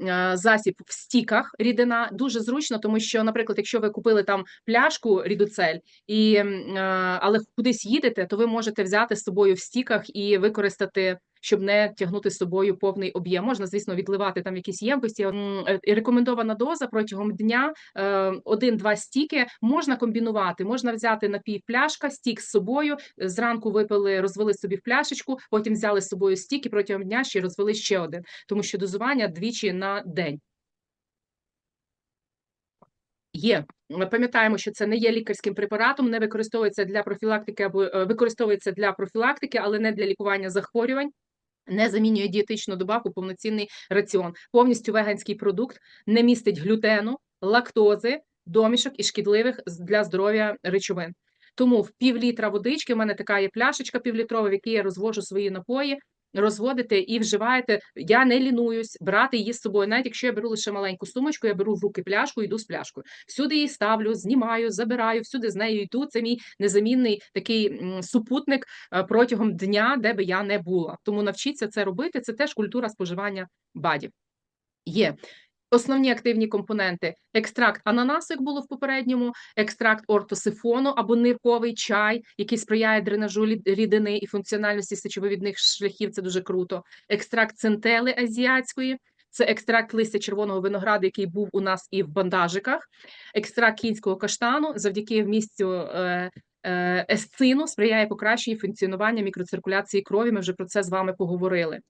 е, засіб в стіках рідина. Дуже зручно, тому що, наприклад, якщо ви купили там пляшку рідуцель, і, е, але кудись їдете, то ви можете взяти з собою в стіках і використати. Щоб не тягнути з собою повний об'єм, можна, звісно, відливати там якісь ємкості. Е, Рекомендована доза протягом дня е, один-два стіки можна комбінувати. Можна взяти напів пляшка, стік з собою. Зранку випили, розвели собі в пляшечку, потім взяли з собою стік і протягом дня ще розвели ще один, тому що дозування двічі на день. Є. Ми пам'ятаємо, що це не є лікарським препаратом, не використовується для профілактики або е, використовується для профілактики, але не для лікування захворювань. Не замінює дієтичну добавку, повноцінний раціон. Повністю веганський продукт не містить глютену, лактози, домішок і шкідливих для здоров'я речовин. Тому в пів літра водички в мене така є пляшечка півлітрова, в якій я розвожу свої напої. Розводите і вживаєте. Я не лінуюсь брати її з собою. Навіть якщо я беру лише маленьку сумочку, я беру в руки пляшку, йду з пляшкою. Всюди її ставлю, знімаю, забираю, всюди з нею йду. Це мій незамінний такий супутник е, протягом дня, де би я не була. Тому навчіться це робити. Це теж культура споживання БАДів. Є. Основні активні компоненти: екстракт ананасу, як було в попередньому, екстракт ортосифону або нирковий чай, який сприяє дренажу рідини і функціональності сечовивідних шляхів. Це дуже круто. Екстракт центели азіатської. Це екстракт листя червоного винограду, який був у нас і в бандажиках, екстракт кінського каштану завдяки вмістю е, е, есцину сприяє покращенню функціонування мікроциркуляції крові. Ми вже про це з вами поговорили.